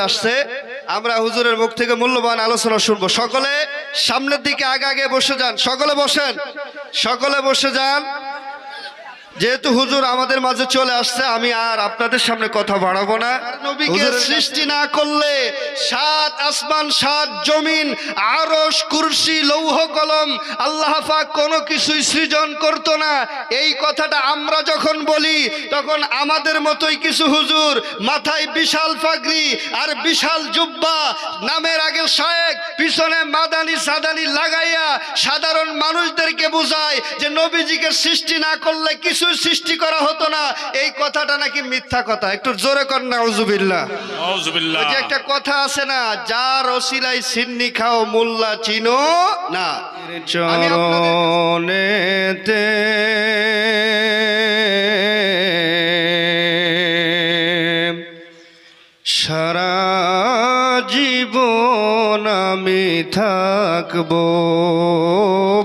আসছে। আমরা হুজুরের মুখ থেকে মূল্যবান আলোচনা শুনব। সকলে সামনের দিকে আগে আগে বসে যান। সকলে বসেন। সকলে বসে যান। যেহেতু হুজুর আমাদের মাঝে চলে আসছে আমি আর আপনাদের সামনে কথা বাড়াবো না। নবীকে সৃষ্টি না করলে সাত আসমান সাত জমিন আরশ কুরসি লৌহ কলম আল্লাহ পাক কোনো কিছুই সৃজন করতো না। এই কথাটা আমরা যখন বলি তখন আমাদের মতোই কিছু হুজুর মাথায় বিশাল পাগড়ি আর বিশাল জুব্বা নামের আগে শায়েক পিছনে মাদানি সাদানি লাগাইয়া সাধারণ মানুষদেরকে বোঝায় যে নবীজিকে সৃষ্টি না করলে কিছু সৃষ্টি করা হতো না। এই কথাটা নাকি মিথ্যা কথা। একটু জোরে কর না যে একটা কথা আছে না যার ওসিলাই সিন্নি খাও মোল্লা চিনো না। চরণেতে সারা জীবন আমি থাকব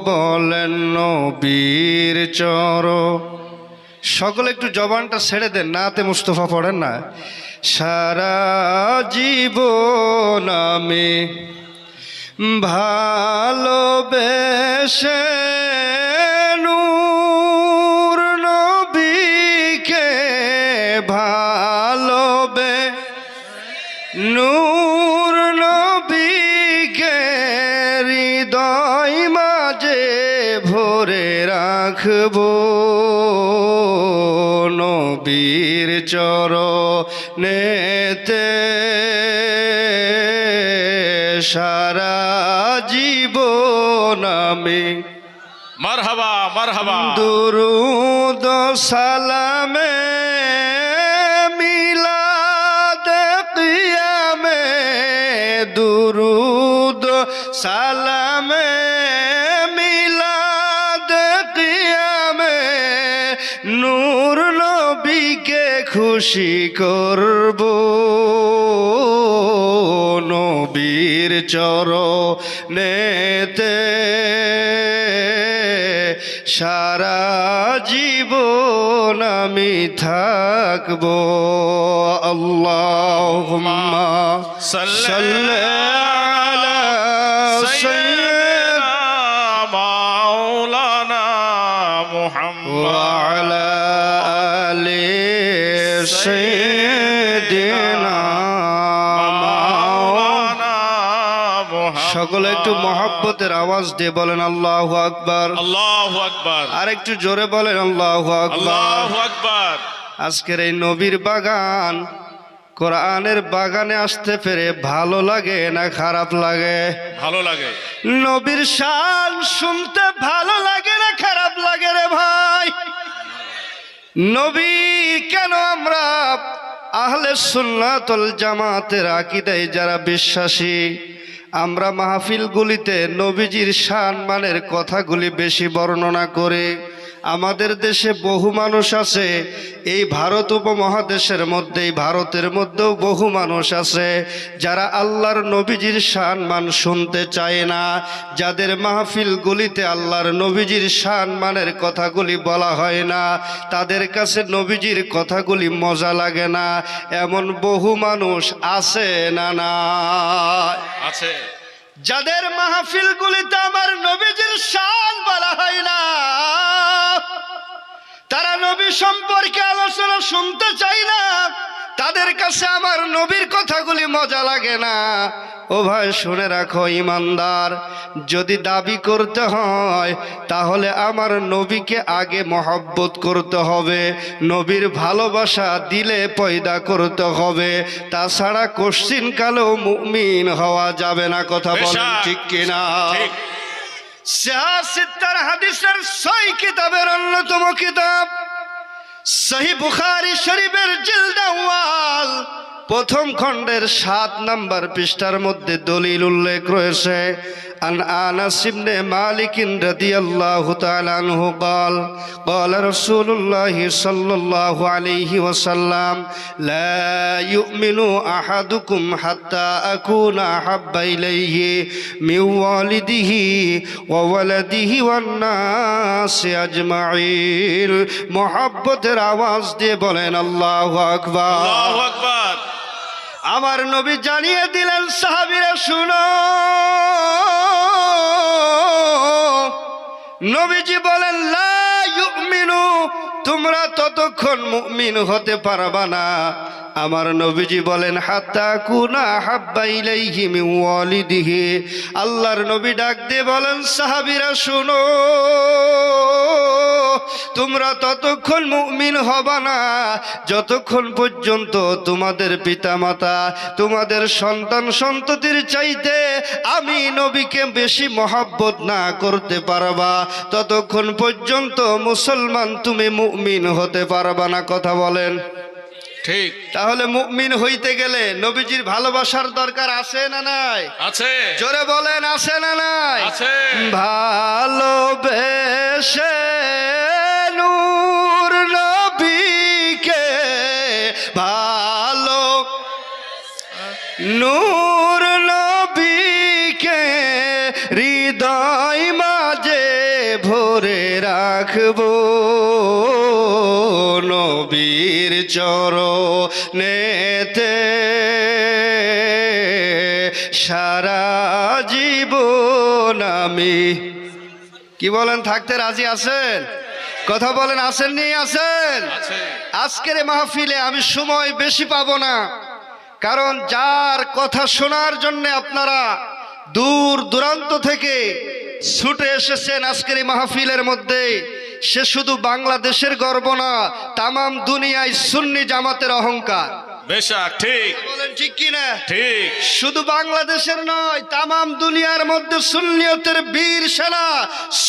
বলেন নবীর চর সকলে একটু জবানটা ছেড়ে দেন, নাতে মুস্তফা পড়েন না। সারা জীবন আমি ভালোবেসে নূর মাঝে ভরে রাখব। চরণেতে সারা জীবন আমি। মারহাবা মারহাবা। দুরুদ সালামে মিলাদ কিয়ামে। দুরুদ সালামে খুশি করব নবীর চর নেতে সারা জীবন আমি থাকব। আল্লাহুম্মা সাল্লি সৈদিনা সকলে একটু মহাব্বতের আওয়াজ দিয়ে বলেন আল্লাহ আকবার। আল্লাহ আকবার। আর একটু জোরে বলেন আল্লাহ আকবার। আকবার। আজকের এই নবীর বাগান কোরআনের বাগানে আসতে পেরে ভালো লাগে না খারাপ লাগে? ভালো লাগে। নবীর শান শুনতে ভালো লাগে না খারাপ লাগে রে ভাই? নবী, কেন আমরা আহলে সুন্নাতল জামাতের আকিদায় যারা বিশ্বাসী, আমরা মাহফিলগুলিতে নবীজির সান মানের কথাগুলি বেশি বর্ণনা করে আমাদের দেশে বহু মানুষ আছে। এই ভারত উপমহাদেশের মধ্যেই ভারতের মধ্যেও বহু মানুষ আছে যারা আল্লাহর নবীজির শান মান শুনতে চায় না যাদের মাহফিলগুলিতে আল্লাহর নবীজির শান মানের কথাগুলি বলা হয় না তাদের কাছে নবীজির কথাগুলি মজা লাগে না। এমন বহু মানুষ আছে না না আছে। যাদের মাহফিলগুলিতে আমার নবীজির শান বলা হয় না। তারা নবী সম্পর্কে আলোচনা শুনতে চায় না। তাদের কাছে আমার নবীর কথাগুলি মজা লাগে না। ও ভাই শুনে রাখো ইমানদার যদি দাবি করতে হয় তাহলে আমার নবীকে আগে মহব্বত করতে হবে। নবীর ভালোবাসা দিলে পয়দা করতে হবে। তাছাড়া কোশ্চিন কালেও মুমিন হওয়া যাবে না কথা বলেন। ঠিক কিনা? হাদিসের কিতাবের অন্যতম কিতাব। বুখারি শরীফের প্রথম খণ্ডের সাত নাম্বার পৃষ্ঠার মধ্যে দলিল উল্লেখ রয়েছে। عن آنس بن مالك رضي الله تعالى عنه قال قال رسول الله صلى الله عليه وسلم لا يؤمن أحدكم حتى أكون أحب إليه من والده وولده والناس أجمعين محبت رواز دي بولين الله أكبر الله أكبر আমার নবী জানিয়ে দিলেন, সাহাবিরা, শুনো। নবীজি বলেন, লা তোমরা ততক্ষণ মুমিন হতে পারবা না। আমার নবীজি বলেন, হাত্তা কুনা হাব্বা ইলাইহি মিন ওয়ালিদিহি। আল্লাহর নবী ডাক দিয়ে বলেন, সাহাবীরা, শুনো, তোমরা ততক্ষণ মুমিন হবা না, যতক্ষণ পর্যন্ত তোমাদের পিতামাতা, তোমাদের সন্তান সন্ততির চাইতে আমি নবীকে বেশি মহাব্বত না করতে পারবা, ততক্ষণ পর্যন্ত মুসলমান তুমি মুমিন হতে পারবা না। কথা বলেন। ঠিক। তাহলে মুমিন হইতে গেলে নবীজির ভালোবাসার দরকার আছে না নাই? আছে। জোরে বলেন আছে না নাই? আছে। ভালোবেসে নূর নবীকে ভালো নূর নবীকে হৃদয় মাঝে ভরে রাখব। নবীর চরণেতে সারা জীবন আমি। কি বলেন, থাকতে রাজি আছেন? কথা বলেন, আসেন নি আছে আজকের মাহফিলে আমি সময় বেশি পাবো না, কারণ যার কথা শোনার জন্য আপনারা দূর দূরান্ত থেকে ছুটে এসেছেন আজকের এই মাহফিলের মধ্যে। সে শুধু বাংলাদেশের গর্ব না, তামাম দুনিয়ায় সুন্নি জামাতের অহংকার। বেশাক ঠিক। বলেন ঠিক কিনা ঠিক। শুধু বাংলাদেশের নয় তামাম দুনিয়ার মধ্যে সুন্নিয়তের বীর সেনা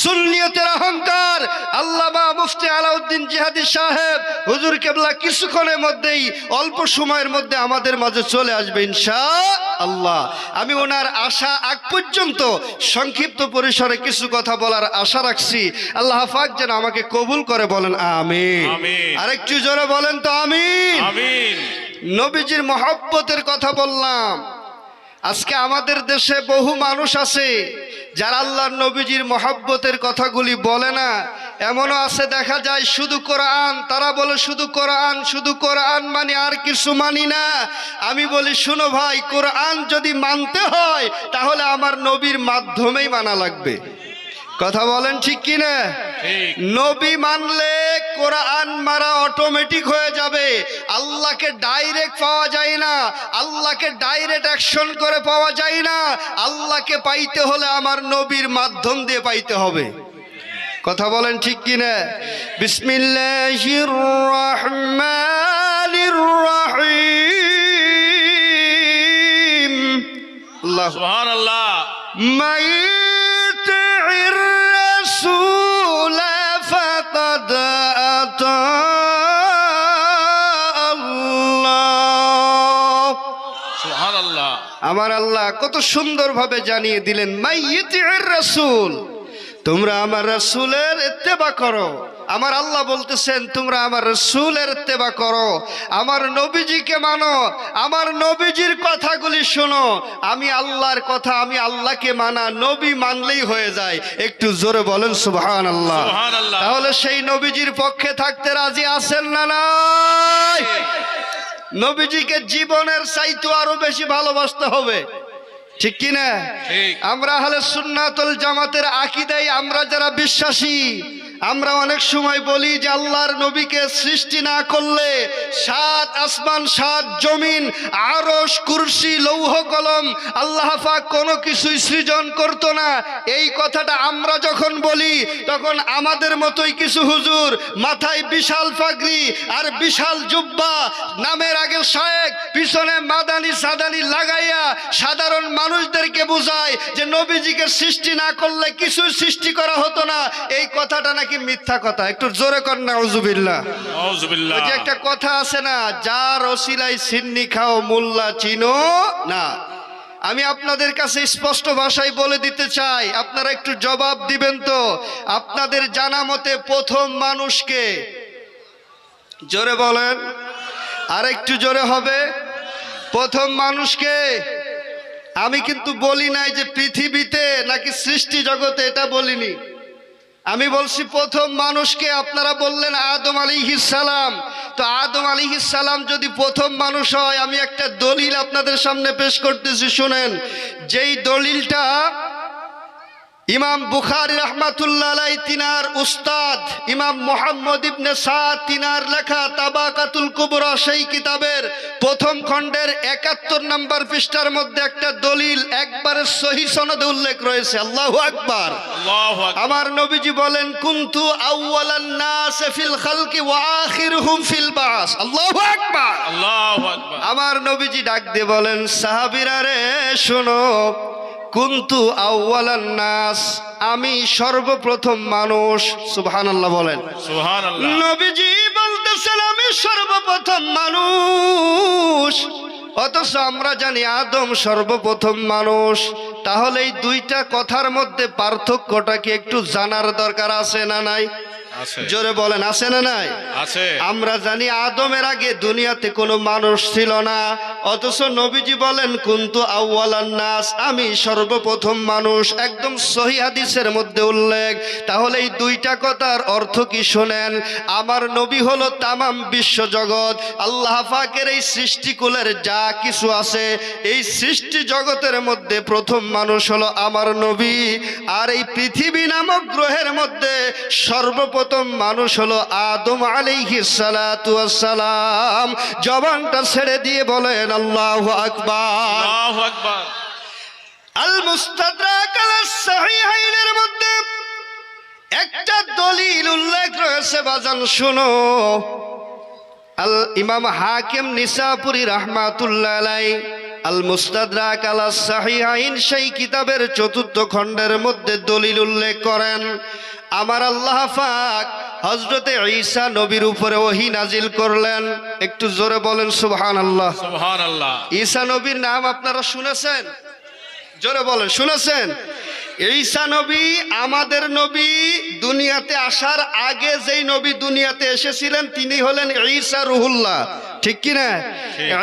সুন্নিয়তের অহংকার। আল্লামা মুফতি আলাউদ্দিন জিহাদি সাহেব হুজুর কেবলা কিছুক্ষণের মধ্যেই অল্প সময়ের মধ্যে আমাদের মাঝে চলে আসবে ইনশা আল্লাহ আমি ওনার আশা আগ পর্যন্ত সংক্ষিপ্ত পরিসরে কিছু কথা বলার আশা রাখছি। আল্লাহ হাফাক যেন আমাকে কবুল করে বলেন আমিন। আমিন। আরেকটু জোরে বলেন তো আমিন। আমিন। নবীজির মহব্বতের কথা বললাম। আজকে আমাদের দেশে বহু মানুষ আছে, যারা আল্লাহর নবীজির মহব্বতের কথাগুলি বলে না। এমনও আছে, দেখা যায় শুধু কোরআন, তারা বলে শুধু কোরআন শুধু কোরআন মানে আর কিছু মানি না। আমি বলি, শুনো ভাই, কোরআন যদি মানতে হয়, তাহলে আমার নবীর মাধ্যমেই মানা লাগবে। কথা বলেন ঠিক কিনা? ঠিক। নবী মানলে কোরআন মারা অটোমেটিক হয়ে যাবে। আল্লাহকে ডাইরেক্ট পাওয়া যায় না। আল্লাহকে ডাইরেক্ট অ্যাকশন করে পাওয়া যায় না। আল্লাহকে পাইতে হলে আমার নবীর মাধ্যম দিয়ে পাইতে হবে। কথা বলেন ঠিক কিনা? বিসমিল্লাহির রহমানির রহিম। আল্লাহ সুবহানাল্লাহ। من আমার আল্লাহ কত সুন্দরভাবে জানিয়ে দিলেন রাসূল তোমরা আমার রাসূলের ইত্তেবা করো। আমার আল্লাহ বলতেছেন তোমরা আমার রসুলের ইত্তেবা করো। আমার নবীজিকে মানো আমার নবীজির কথাগুলি শোনো। আমি আল্লাহর কথা আমি আল্লাহকে মানা নবী মানলেই হয়ে যায়। একটু জোরে বলেন সুবহান আল্লাহ তাহলে সেই নবীজির পক্ষে থাকতে রাজি আছেন না নাই? নবীজিকে জীবনের চাইতে আরও বেশি ভালোবাসতে হবে। ঠিক কিনা আমরা হলে সুন্নাতুল জামাতের আকিদাই আমরা যারা বিশ্বাসী আমরা অনেক সময় বলি যে আল্লাহর নবীকে সৃষ্টি না করলে সাত আসমান সাত জমিন আরশ কুরসি লৌহ কলম আল্লাহ পাক কোনো কিছুই সৃজন করতো না। এই কথাটা আমরা যখন বলি তখন আমাদের মতোই কিছু হুজুর মাথায় বিশাল পাগড়ি আর বিশাল জুব্বা নামের আগে শায়েক পিছনে মাদানি সাদানি লাগাইয়া সাধারণ মানুষদেরকে বোঝায় যে নবীজিকে সৃষ্টি না করলে কিছু সৃষ্টি করা হতো না। এই কথাটা নাকি মিথ্যা কথা। একটু জোরে কর না উজুবিল্লাহ যে একটা কথা আছে না যার ওসিলাই সিন্নি খাও মোল্লা চিনো না। আমি আপনাদের কাছে স্পষ্ট ভাষায় বলে দিতে চাই, আপনারা একটু জবাব দিবেন তো। আপনাদের জানা মতে প্রথম মানুষকে জোরে বলেন, আর একটু জোরে হবে। প্রথম মানুষকে আমি কিন্তু বলি নাই যে পৃথিবীতে নাকি সৃষ্টি জগতে, এটা বলিনি। আমি বলছি প্রথম মানুষকে আপনারা বললেন আদম আলী সালাম। তো আদম আলী সালাম যদি প্রথম মানুষ হয়, আমি একটা দলিল আপনাদের সামনে পেশ করতেছি, শুনেন। যেই দলিলটা ইমাম বুখারি রহমাতুল্লাহ তিনার উস্তাদ ইমাম মোহাম্মদ ইবনে সাদ তিনার লেখা তাবাকাতুল কুবরা সেই কিতাবের প্রথম খণ্ডের একাত্তর নম্বর পৃষ্ঠার মধ্যে একটা দলিল একবারে সহি সনদে উল্লেখ রয়েছে। আল্লাহু আকবার। আমার নবীজি বলেন কুনতু আউওয়ালান নাস ফিল খালকি ওয়া আখিরুহুম ফিল বাস। আল্লাহু আকবার। আল্লাহু আকবার। আমার নবীজি ডাক দিয়ে বলেন সাহাবিরা রে শোনো কুন্তু আউ্বালান নাস আমি সর্বপ্রথম মানুষ। সুবহানাল্লাহ বলেন। সুবহানাল্লাহ। নবীজি বলতেছেন আমি সর্বপ্রথম মানুষ। অথচ আমরা জানি আদম সর্বপ্রথম মানুষ। তাহলে এই দুইটা কথার মধ্যে পার্থক্যটা কি একটু জানার দরকার আছে না নাই? জোরে বলেন আছে না নাই? আমরা জানি আদমের আগে দুনিয়াতে কোনো মানুষ ছিল না। অথচ নবীজি বলেন, কুন্তু আউ্বালান নাস আমি সর্বপ্রথম মানুষ। একদম সহি হাদিসের মধ্যে উল্লেখ। তাহলে এই দুইটা কথার অর্থ কি শোনেন? আমার নবী হলো তামাম বিশ্ব জগৎ। আল্লাহ পাকের এই সৃষ্টিকুলের যা কিছু আছে, এই সৃষ্টি জগতের মধ্যে প্রথম মানুষ হলো আমার নবী। আর এই পৃথিবী নামক গ্রহের মধ্যে সর্বপ্রথম মানুষ হলো আদম আলাইহি সালাতু সালাম। জবানটা ছেড়ে দিয়ে বলেন আকবার আল্লাহু আকবার। আল মুস্তাদরাক আল সাহিহাইনের মধ্যে একটা দলিল উল্লেখ রয়েছে বাজান শুনো। আল ইমাম হাকিম নিসাপুরি রহমাতুল্লাহ আলাই আল মুস্তাদরাক আল সাহিহাইন সেই কিতাবের চতুর্থ খণ্ডের মধ্যে দলিল উল্লেখ করেন আমার আল্লাহ পাক হজরতে ঈসা নবীর উপরে ওহি নাজিল করলেন। একটু জোরে বলেন সুবহানাল্লাহ। সুবহানাল্লাহ। ঈসা নবীর নাম আপনারা শুনেছেন? জোরে বলেন শুনেছেন? ঈসা নবী আমাদের নবী দুনিয়াতে আসার আগে যেই নবী দুনিয়াতে এসেছিলেন তিনি হলেন ঈসা রুহুল্লাহ। ঠিক কি না?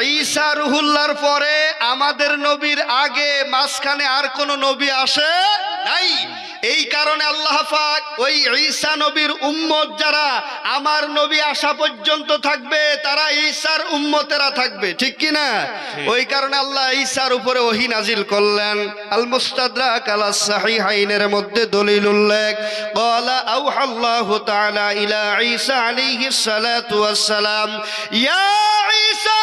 ঈসা রুহুল্লাহর পরে আমাদের নবীর আগে মাঝখানে আর কোনো নবী আসে নাই। এই কারণে আল্লাহ পাক ওই ঈসা নবীর উম্মত যারা আমার নবী আসা পর্যন্ত থাকবে তারা ঈসার উম্মতেরা থাকবে ঠিক কি না ওই কারণে আল্লাহ ঈসার উপরে ওহি নাজিল করলেন আল মুস্তাদরাক আলা সাহিহাইনের মধ্যে দলিল উল্লেখ قال أوحى الله تعالى إلى عيسى عليه الصلاة والسلام يا عيسى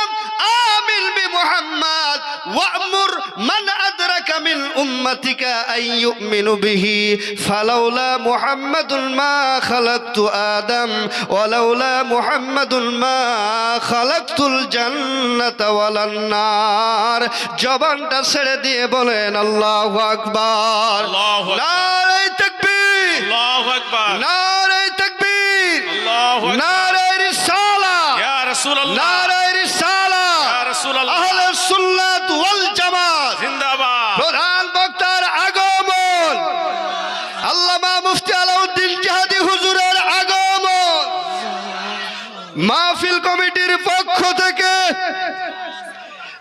آمن بمحمد ওয়ামুর মান আদরাকা মিন উম্মাতিকা আইয়ুমিনু বিহি ফালাউলা মুহাম্মাদুন মা খালাকতু আদম ওয়ালাউলা মুহাম্মাদুন মা খালাকতুল জান্নাতা ওয়ালান নার। জবানটা ছেড়ে দিয়ে বলেন আল্লাহু আকবার। আল্লাহু নারায়ে তাকবীর। আল্লাহু আকবার। নারায়ে তাকবীর। আল্লাহু আকবার। নারায়ে রিসালা। ইয়া রাসূলুল্লাহ। নারায়ে রিসালা। ইয়া রাসূলুল্লাহ। আহলে সুন্নাহ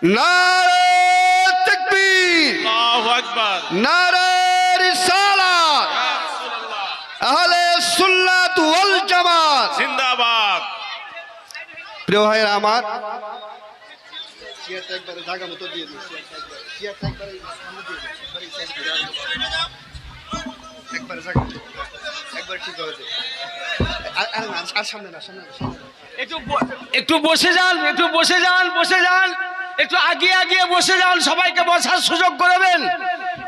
নারে তাকবীর। আল্লাহু আকবার। নারে রিসালাত। ইয়া রাসূলুল্লাহ আহলে সুন্নাত ওয়াল জামাত। জিন্দাবাদ। প্রিয় ভাইয়ের আমার একটু ব- একটু বসে যান একটু বসে যান বসে যান। একটু আগিয়ে আগিয়ে বসে যান সবাইকে বসার সুযোগ করবেন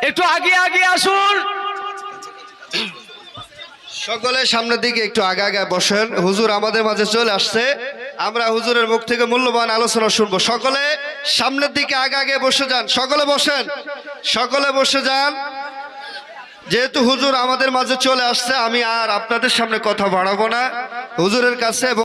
একটু আগিয়ে আগিয়ে আসুন। সকলে সামনের দিকে একটু আগে আগে বসেন। হুজুর আমাদের মাঝে চলে আসছে। আমরা হুজুরের মুখ থেকে মূল্যবান আলোচনা শুনব। সকলে সামনের দিকে আগে আগে বসে যান। সকলে বসেন। সকলে বসে যান। যেহেতু হুজুর আমাদের মাঝে চলে আসছে, আমি আর আপনাদের সামনে কথা বাড়াবো না। হুজুরের কাছে